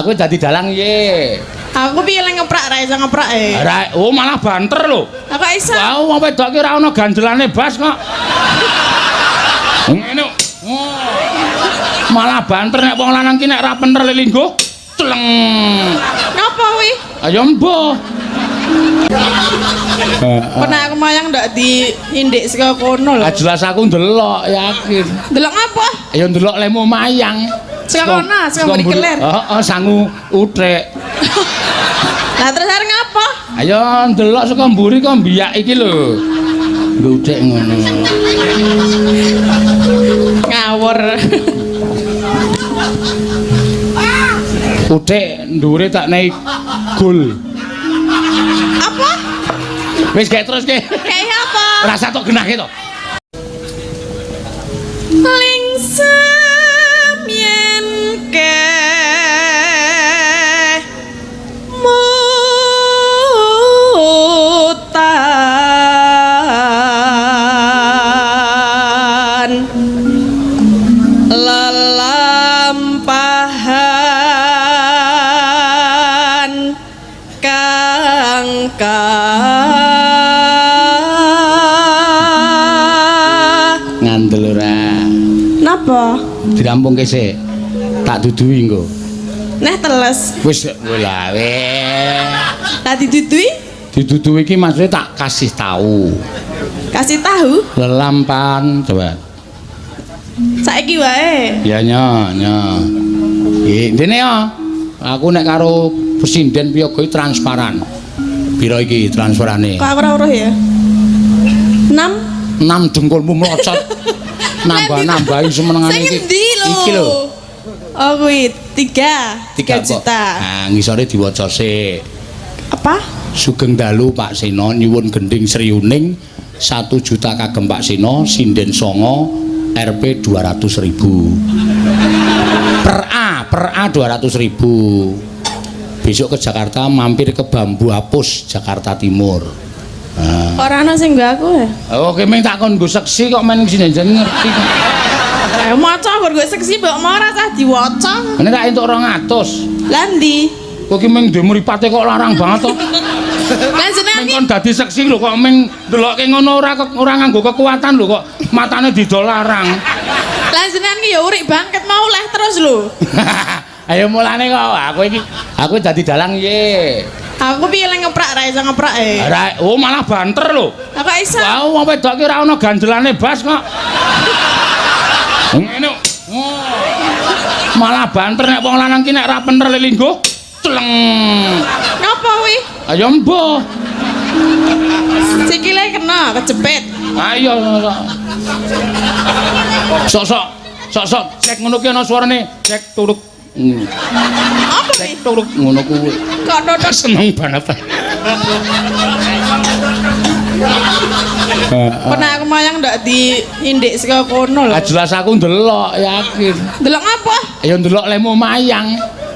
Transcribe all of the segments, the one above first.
Aku dadi dalang ye. Aku piye lek ngeprak ra iso ngeprak e. Ora, oh malah banter lho. Aku iso. Wah, wong wedok ki ora ana ganjelane bas kok. Ngene. Oh. Malah banter nek wong lanang ki nek ra bener celeng. Ngapa wi? Ayo mbah. Pernah aku mayang ndak di indik saka kono lho. Ah jelas aku ndelok yakin. Delok ngapa? Ayo ndelok lemu mayang. Saka kono, saka mburi mburi- kelir. Heeh, sangu utrek. Lah terus arep ngapa? Ayo ndelok saka mburi kok mbiyak iki lho. Ngudek ngono. Ngawur. Uthik ndure tak naik gul. apa? Wis gek terus ke. Kayak apa? Rasa tok genah to. Lingsem Ngandel ora. Napa? Dirampungke sik. Tak duduhi engko. Neh teles. Wis. Lah didudui Diduduhi iki maksudnya tak kasih tahu. kasih tahu Lelampan coba. saiki wae. Ya nya nya. Iki dene ya. Aku nek karo presiden Piyoga iki transparan. Piro iki transferane? Kok aku ora uruh ya? 6 Enam dengkulmu melocot. Nambah-nambahi semenengane iki. Iki lho. Oh kuwi 3 3 Tiga kok. juta. Nah, ngisore diwaca sik. Apa? Sugeng dalu Pak Seno nyuwun gending Sriuning 1 juta kagem Pak Seno sinden songo Rp 200 ribu per A per A 200 ribu besok ke Jakarta mampir ke Bambu Apus Jakarta Timur nah. Ora ana sing nggo aku ya. oke meng takon gue seksi kok main sini jadi ngerti Eh maca gur gue seksi mbok mau ora sah diwaca. ini tak entuk 200 Lah ndi? kok ki meng dhe mripate kok larang banget to Lah jenengan ki kon dadi seksi lho kok meng ndelokke ngono ora ora nganggo kekuatan lho kok matane didol larang. lah jenengan ki ya urik bangket mau leh terus lho. Ayo mulane kok aku iki aku dadi dalang ye. Aku piye lek ngeprak ra iso ngeprak e. Ora oh malah banter lho. Lah kok iso? Wah wong wedok ki ora ana ganjelane bas kok. Ngene. Malah banter nek wong lanang ki nek ra bener lelinggo celeng. Ngapa wi? Ayo mbah. Sikile kena kejepit. Ayo. Sok-sok. Sok-sok cek ngono ki ana suarane. Cek turuk. Hmm. Apa? Cek turuk ngono kuwi. Kok dodot Seneng banget. Pernah aku mayang ndak di indik saka kono lho. Ah jelas aku ndelok yakin. Delok ngapa? Ayo ndelok lemu mayang.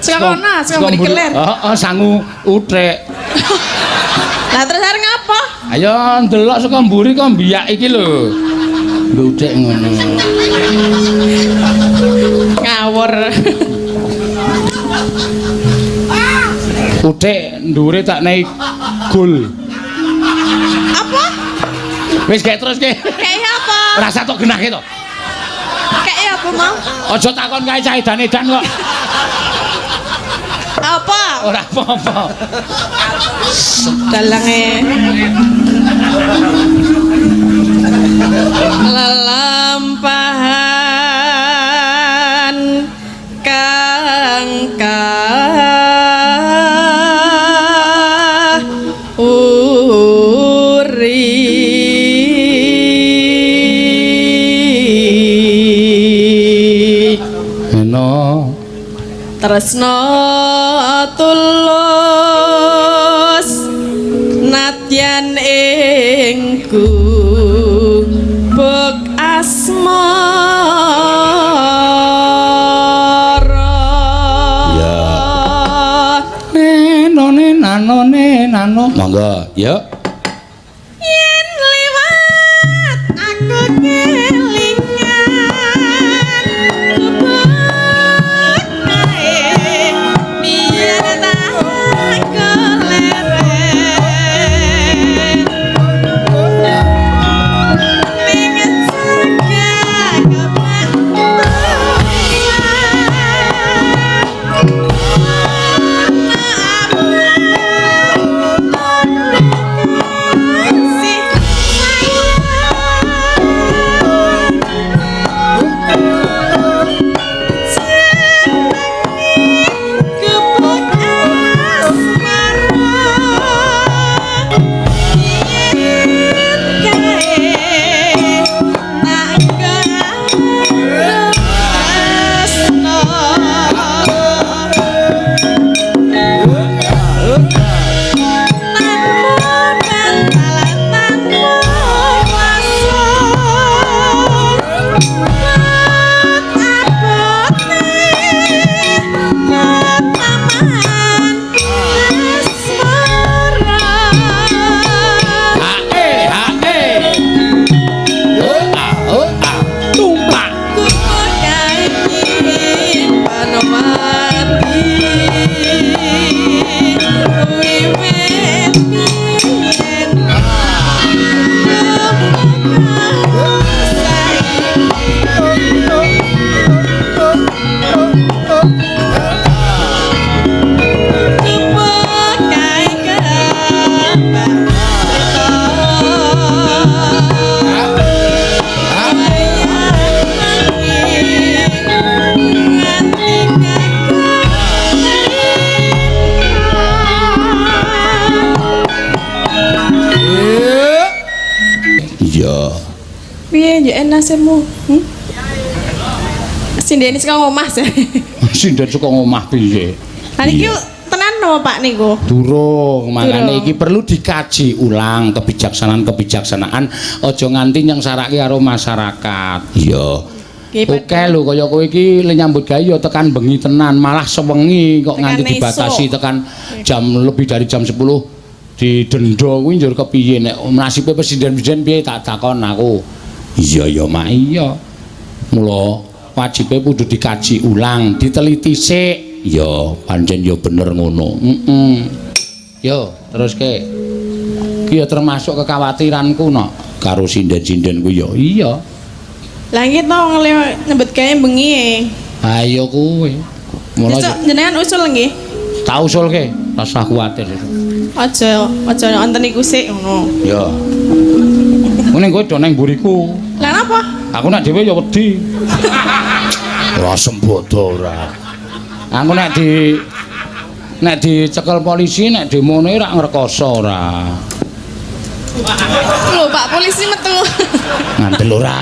Saka kono, saka mburi- kelir. Heeh, sangu utrek. Lah terus arep ngapa? Ayo ndelok saka mburi kok mbiyak iki lho. Ngudek ngono. Ngawur. Uthik ndure tak naik gul. Apa? Wis gek terus ke. Kayak apa? Rasa tok genah to. Kayak apa mau? Aja takon kae cah edan-edan kok. Apa? Ora apa-apa. Dalange. Lelampahan tresno tulus natyan ingku buk asmara Ya. Neno neno neno. Monggo, yuk. Nunjukin nasibmu. Hmm? Sindene saka ngomah sih. Sinden suka ngomah piye? Lah Iya. tenan no Pak niku. Durung, Durung. iki perlu dikaji ulang kebijaksanaan-kebijaksanaan aja nganti nyengsarake karo masyarakat. Iya. Oke lho kaya kowe iki nyambut gawe ya tekan bengi tenan, malah sewengi kok Tekan nganti dibatasi tekan jam lebih dari jam 10 didenda kuwi njur kepiye nek nasibe presiden-presiden piye tak takon aku. Iya ya mak iya. Mula wajibe kudu dikaji ulang, diteliti sik. Ya, pancen ya bener ngono. Heeh. Yo, terus ke. Ki ya termasuk kekhawatiranku no karo sinden-sinden kuwi ya. Iya. Iki to nyebut gawe bengi e. Ayo kowe. Mula jenengan usul nggih. tak usulke, ora usah kuwatir. Aja aja wonten iku sik ngono. Ya. Ngene kowe do nang mburiku. Aku nek dhewe ya wedi. Ora sembodo ora. Aku nek di nek dicekel polisi nek demone ora ngrekoso ora. Lho Pak polisi metu. Ngandel ora.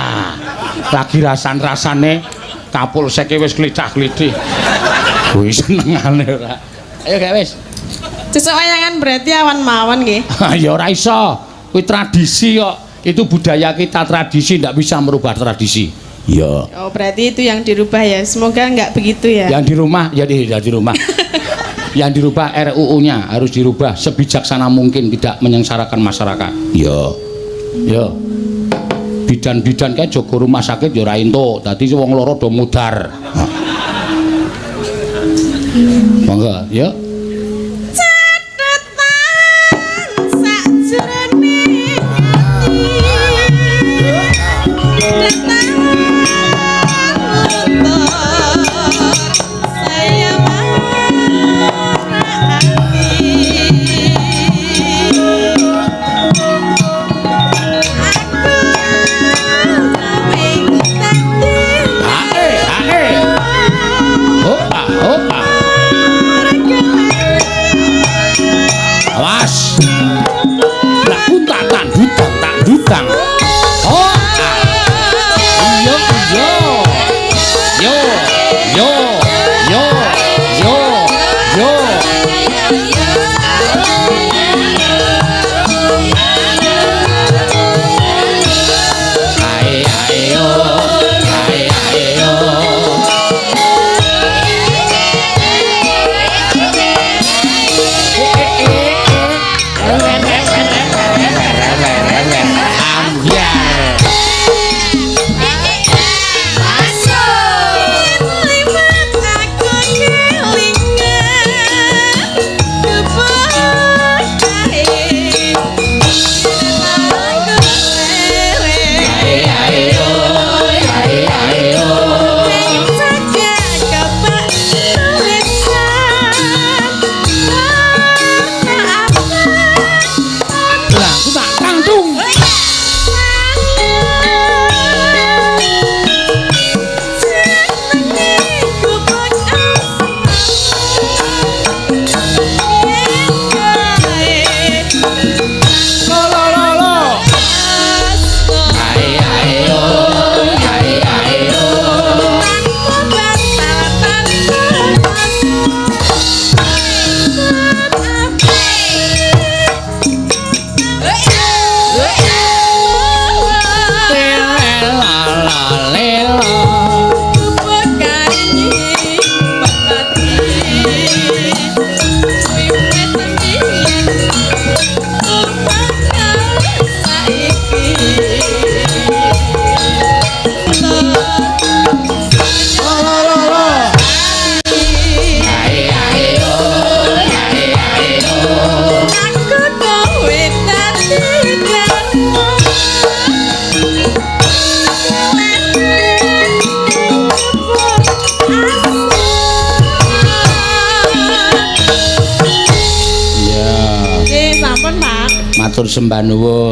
Lagi rasan-rasane kapolseke wis klicah-klithih. Kuwi senengane ora. Ayo gak wis. Sesuk wayangan berarti awan mawon nggih. ya ora iso. Kuwi tradisi kok. Itu budaya kita tradisi ndak bisa merubah tradisi. Ya. Oh berarti itu yang dirubah ya. Semoga nggak begitu ya. Yang di rumah ya di, ya di rumah. yang dirubah RUU-nya harus dirubah sebijaksana mungkin tidak menyengsarakan masyarakat. Ya. Ya. Bidan-bidan kayak jogo rumah sakit ya ora entuk. Dadi wong loro do mudar. Monggo, ya. Matur sembah nuwun.